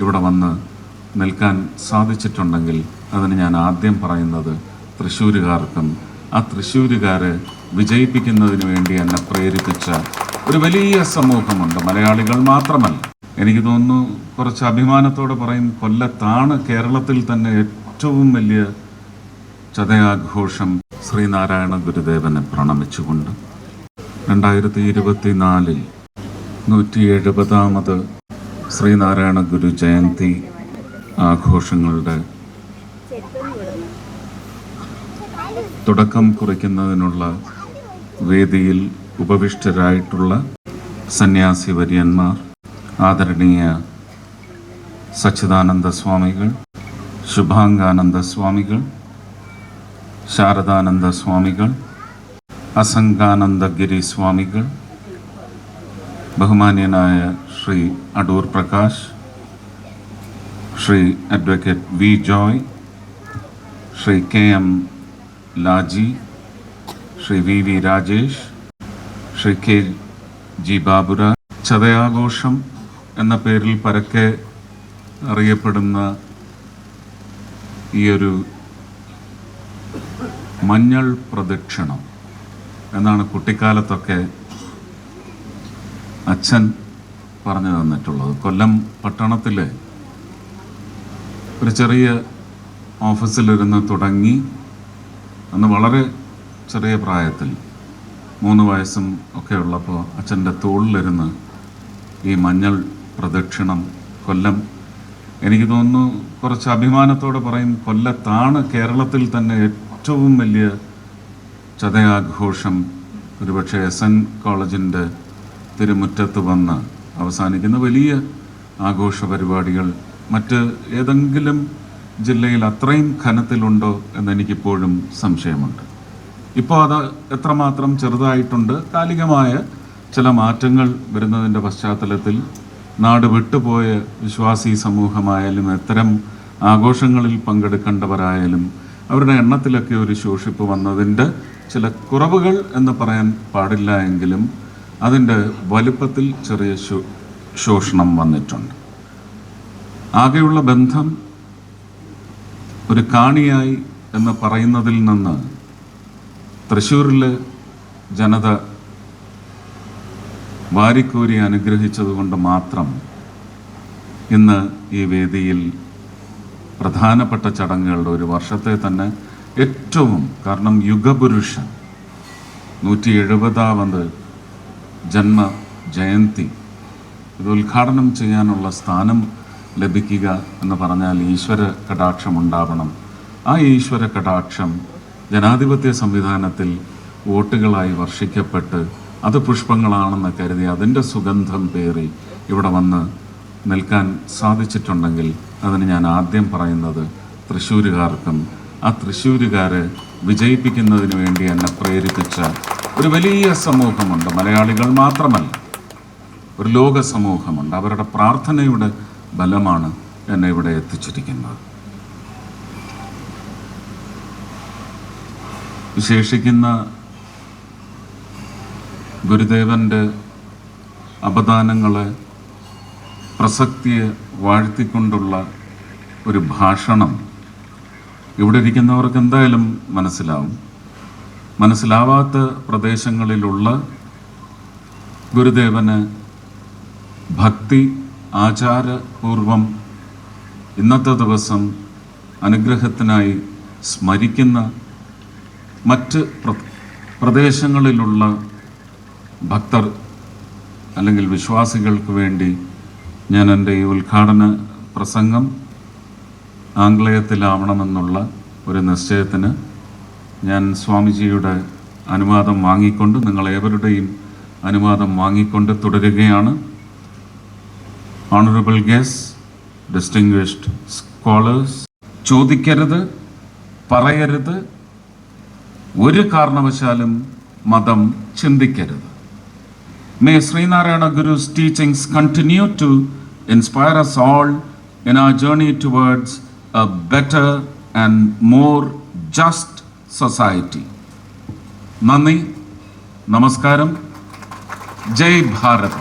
ഇവിടെ വന്ന് നിൽക്കാൻ സാധിച്ചിട്ടുണ്ടെങ്കിൽ അതിന് ഞാൻ ആദ്യം പറയുന്നത് തൃശ്ശൂരുകാർക്കും ആ തൃശ്ശൂരുകാരെ വിജയിപ്പിക്കുന്നതിന് വേണ്ടി എന്നെ പ്രേരിപ്പിച്ച ഒരു വലിയ സമൂഹമുണ്ട്. മലയാളികൾ മാത്രമല്ല. എനിക്ക് തോന്നുന്നു കുറച്ച് അഭിമാനത്തോടെ പറയും കൊല്ലത്താണ് കേരളത്തിൽ തന്നെ ഏറ്റവും വലിയ ചതയാഘോഷം. ശ്രീനാരായണ ഗുരുദേവനെ പ്രണമിച്ചുകൊണ്ട് രണ്ടായിരത്തി ഇരുപത്തിനാലിൽ നൂറ്റി എഴുപതാമത് ശ്രീനാരായണ ഗുരു ജയന്തി ആഘോഷങ്ങളുടെ തുടക്കം കുറിക്കുന്നതിനുള്ള വേദിയിൽ ഉപവിഷ്ടരായിട്ടുള്ള സന്യാസി വര്യന്മാർ ആദരണീയ സച്ചിദാനന്ദ സ്വാമികൾ ശുഭാംഗാനന്ദ സ്വാമികൾ ശാരദാനന്ദ സ്വാമികൾ അസംഗാനന്ദഗിരി സ്വാമികൾ ബഹുമാന്യനായ Shri Adoor Prakash Shri advocate V Joy Shri K M Laji Shri V V Rajesh Shri K G ബാബുര. ചതയാഘോഷം എന്ന പേരിൽ പരക്കെ അറിയപ്പെടുന്ന ഈയൊരു മഞ്ഞൾ പ്രദക്ഷിണം എന്നാണ് കുട്ടിക്കാലത്തൊക്കെ അച്ഛൻ പറഞ്ഞു തന്നിട്ടുള്ളത്. കൊല്ലം പട്ടണത്തിലെ ഒരു ചെറിയ ഓഫീസിലിരുന്ന് തുടങ്ങി അന്ന് വളരെ ചെറിയ പ്രായത്തിൽ മൂന്ന് വയസ്സും ഒക്കെ ഉള്ളപ്പോൾ അച്ഛന്റെ തോളിലിരുന്ന് ഈ മഞ്ഞൾ പ്രദക്ഷിണം കൊല്ലം. എനിക്ക് തോന്നുന്നു കുറച്ച് അഭിമാനത്തോടെ പറയും കൊല്ലത്താണ് കേരളത്തിൽ തന്നെ ഏറ്റവും വലിയ ചതയാഘോഷം. ഒരുപക്ഷെ എസ് എൻ കോളേജിന്റെ തിരുമുറ്റത്ത് വന്ന് അവസാനിക്കുന്ന വലിയ ആഘോഷ പരിപാടികൾ മറ്റ് ഏതെങ്കിലും ജില്ലയിൽ അത്രയും ഘനത്തിലുണ്ടോ എന്നെനിക്കിപ്പോഴും സംശയമുണ്ട്. ഇപ്പോൾ അത് എത്രമാത്രം ചെറുതായിട്ടുണ്ട് കാലികമായ ചില മാറ്റങ്ങൾ വരുന്നതിന്റെ പശ്ചാത്തലത്തിൽ നാട് വിട്ടുപോയ വിശ്വാസി സമൂഹമായാലും എത്തരം ആഘോഷങ്ങളിൽ പങ്കെടുക്കേണ്ടവരായാലും അവരുടെ എണ്ണത്തിലൊക്കെ ഒരു ശോഷിപ്പ് വന്നതിന്റെ ചില കുറവുകൾ എന്ന് പറയാൻ പാടില്ല എങ്കിലും അതിന്റെ വലുപ്പത്തിൽ ചെറിയ ശോഷണം വന്നിട്ടുണ്ട്. ആകെയുള്ള ബന്ധം ഒരു കാണിയായി എന്ന് പറയുന്നതിൽ നിന്ന് തൃശ്ശൂരിലെ ജനത വാരിക്കോരി അനുഗ്രഹിച്ചതുകൊണ്ട് മാത്രം ഇന്ന് ഈ വേദിയിൽ പ്രധാനപ്പെട്ട ചടങ്ങുകളുടെ ഒരു വർഷത്തെ തന്നെ ഏറ്റവും കാരണം യുഗപുരുഷൻ നൂറ്റി എഴുപതാമത് ജന്മ ജയന്തി ഇത് ഉദ്ഘാടനം ചെയ്യാനുള്ള സ്ഥാനം ലഭിക്കുക എന്ന് പറഞ്ഞാൽ ഈശ്വര കടാക്ഷം ഉണ്ടാവണം. ആ ഈശ്വര കടാക്ഷം ജനാധിപത്യ സംവിധാനത്തിൽ വോട്ടുകളായി വർഷിക്കപ്പെട്ട് അത് പുഷ്പങ്ങളാണെന്ന് കരുതി അതിന്റെ സുഗന്ധം പേറി ഇവിടെ വന്ന് നിൽക്കാൻ സാധിച്ചിട്ടുണ്ടെങ്കിൽ അതിന് ഞാൻ ആദ്യം പറയുന്നത് തൃശ്ശൂരുകാർക്കും ആ തൃശ്ശൂരുകാരെ വിജയിപ്പിക്കുന്നതിന് വേണ്ടി എന്നെ പ്രേരിപ്പിച്ച ഒരു വലിയ സമൂഹമുണ്ട്. മലയാളികൾ മാത്രമല്ല ഒരു ലോക സമൂഹമുണ്ട്. അവരുടെ പ്രാർത്ഥനയുടെ ബലമാണ് എന്നെ ഇവിടെ എത്തിച്ചിരിക്കുന്നത്. വിശേഷിക്കുന്ന ഗുരുദേവന്റെ അപദാനങ്ങളെ പ്രസക്തിയെ വാഴ്ത്തിക്കൊണ്ടുള്ള ഒരു ഭാഷണം ഇവിടെ ഇരിക്കുന്നവർക്ക് എന്തായാലും മനസ്സിലാവും. മനസ്സിലാവാത്ത പ്രദേശങ്ങളിലുള്ള ഗുരുദേവന് ഭക്തി ആചാരപൂർവം ഇന്നത്തെ ദിവസം അനുഗ്രഹത്തിനായി സ്മരിക്കുന്ന മറ്റ് പ്രദേശങ്ങളിലുള്ള ഭക്തർ അല്ലെങ്കിൽ വിശ്വാസികൾക്ക് വേണ്ടി ഞാൻ എന്റെ ഈ ഉദ്ഘാടന പ്രസംഗം ആംഗ്ലേയത്തിലാവണമെന്നുള്ള ഒരു നിശ്ചയത്തിന് ഞാൻ സ്വാമിജിയുടെ അനുവാദം വാങ്ങിക്കൊണ്ട് നിങ്ങളേവരുടെയും അനുവാദം വാങ്ങിക്കൊണ്ട് തുടരുകയാണ്. ഓണറബിൾ ഗസ് ഡിസ്റ്റിങ്വിഷ്ഡ് സ്കോളേഴ്സ് ചോദിക്കരുത് പറയരുത് ഒരു കാരണവശാലും മതം ചിന്തിക്കരുത്. May Sreenarayana Guru's teachings continue to inspire us all in a journey towards a better and more just society. നന്ദി നമസ്കാരം ജയ് ഭാരത്